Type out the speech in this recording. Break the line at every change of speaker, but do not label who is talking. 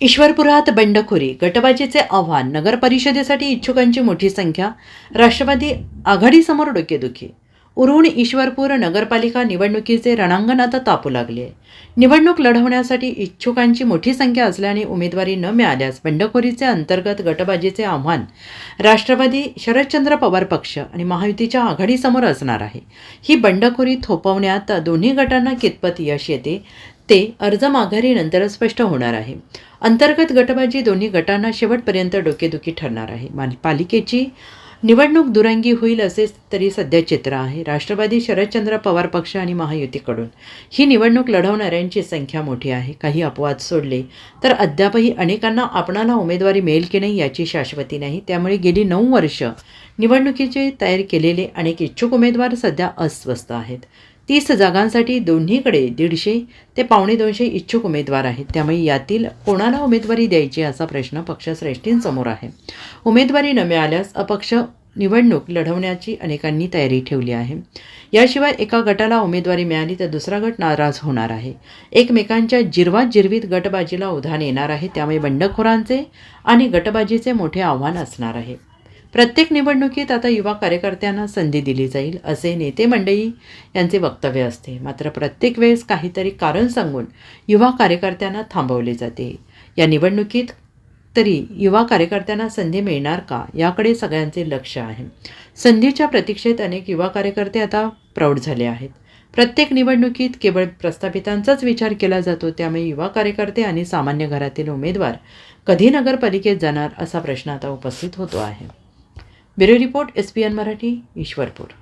ईश्वरपुरात बंडखोरी गटबाजीचे आव्हान नगर परिषदेसाठी इच्छुकांची मोठी संख्या राष्ट्रवादी आघाडीसमोर डोकेदुखी. उरुण ईश्वरपूर नगरपालिका निवडणुकीचे रणांगण आता तापू लागले. आहे निवडणूक लढवण्यासाठी इच्छुकांची मोठी संख्या असल्याने उमेदवारी न मिळाल्यास बंडखोरीचे अंतर्गत गटबाजीचे आव्हान राष्ट्रवादी शरदचंद्र पवार पक्ष आणि महायुतीच्या आघाडीसमोर असणार आहे. ही बंडखोरी थोपवण्यात दोन्ही गटांना कितपत यश येते? ते अर्ज माघारीनंतर स्पष्ट होणार आहे. अंतर्गत गटबाजी दोन्ही गटांना शेवटपर्यंत डोकेदुखी ठरणार आहे. माल पालिकेची निवडणूक दुरंगी होईल असे तरी सध्या चित्र आहे. राष्ट्रवादी शरदचंद्र पवार पक्ष आणि महायुतीकडून ही निवडणूक लढवणाऱ्यांची संख्या मोठी आहे. काही अपवाद सोडले तर अद्यापही अनेकांना आपणाला उमेदवारी मिळेल की नाही याची शाश्वती नाही. त्यामुळे गेली नऊ वर्ष निवडणुकीचे तयार केलेले अनेक इच्छुक उमेदवार सध्या अस्वस्थ आहेत. तीस जागांसाठी दोन्हीकडे दीडशे ते पावणे दोनशे इच्छुक उमेदवार आहेत. त्यामुळे यातील कोणाला उमेदवारी द्यायची असा प्रश्न पक्षश्रेष्ठींसमोर आहे. उमेदवारी न मिळाल्यास अपक्ष निवडणूक लढवण्याची अनेकांनी तयारी ठेवली आहे. याशिवाय एका गटाला उमेदवारी मिळाली तर दुसरा गट नाराज होणार आहे. एकमेकांच्या जिरवात जिरवीत गटबाजीला उधाण येणार आहे. त्यामुळे बंडखोरांचे आणि गटबाजीचे मोठे आव्हान असणार आहे. प्रत्येक निवडणुकीत आता युवा कार्यकर्त्यांना संधी दिली जाईल असे नेते मंडळी यांचे वक्तव्य असते. मात्र प्रत्येक वेळेस काहीतरी कारण सांगून युवा कार्यकर्त्यांना थांबवले जाते. या निवडणुकीत तरी युवा कार्यकर्त्यांना संधी मिळणार का याकडे सगळ्यांचे लक्ष आहे. संधीच्या प्रतीक्षेत अनेक युवा कार्यकर्ते आता प्रौढ झाले आहेत. प्रत्येक निवडणुकीत केवळ प्रस्थापितांचाच विचार केला जातो त्यामुळे युवा कार्यकर्ते आणि सामान्य घरातील उमेदवार कधी नगरपालिकेत जाणार असा प्रश्न आता उपस्थित होतो आहे. Bureau report S P N Marathi Ishwarpur.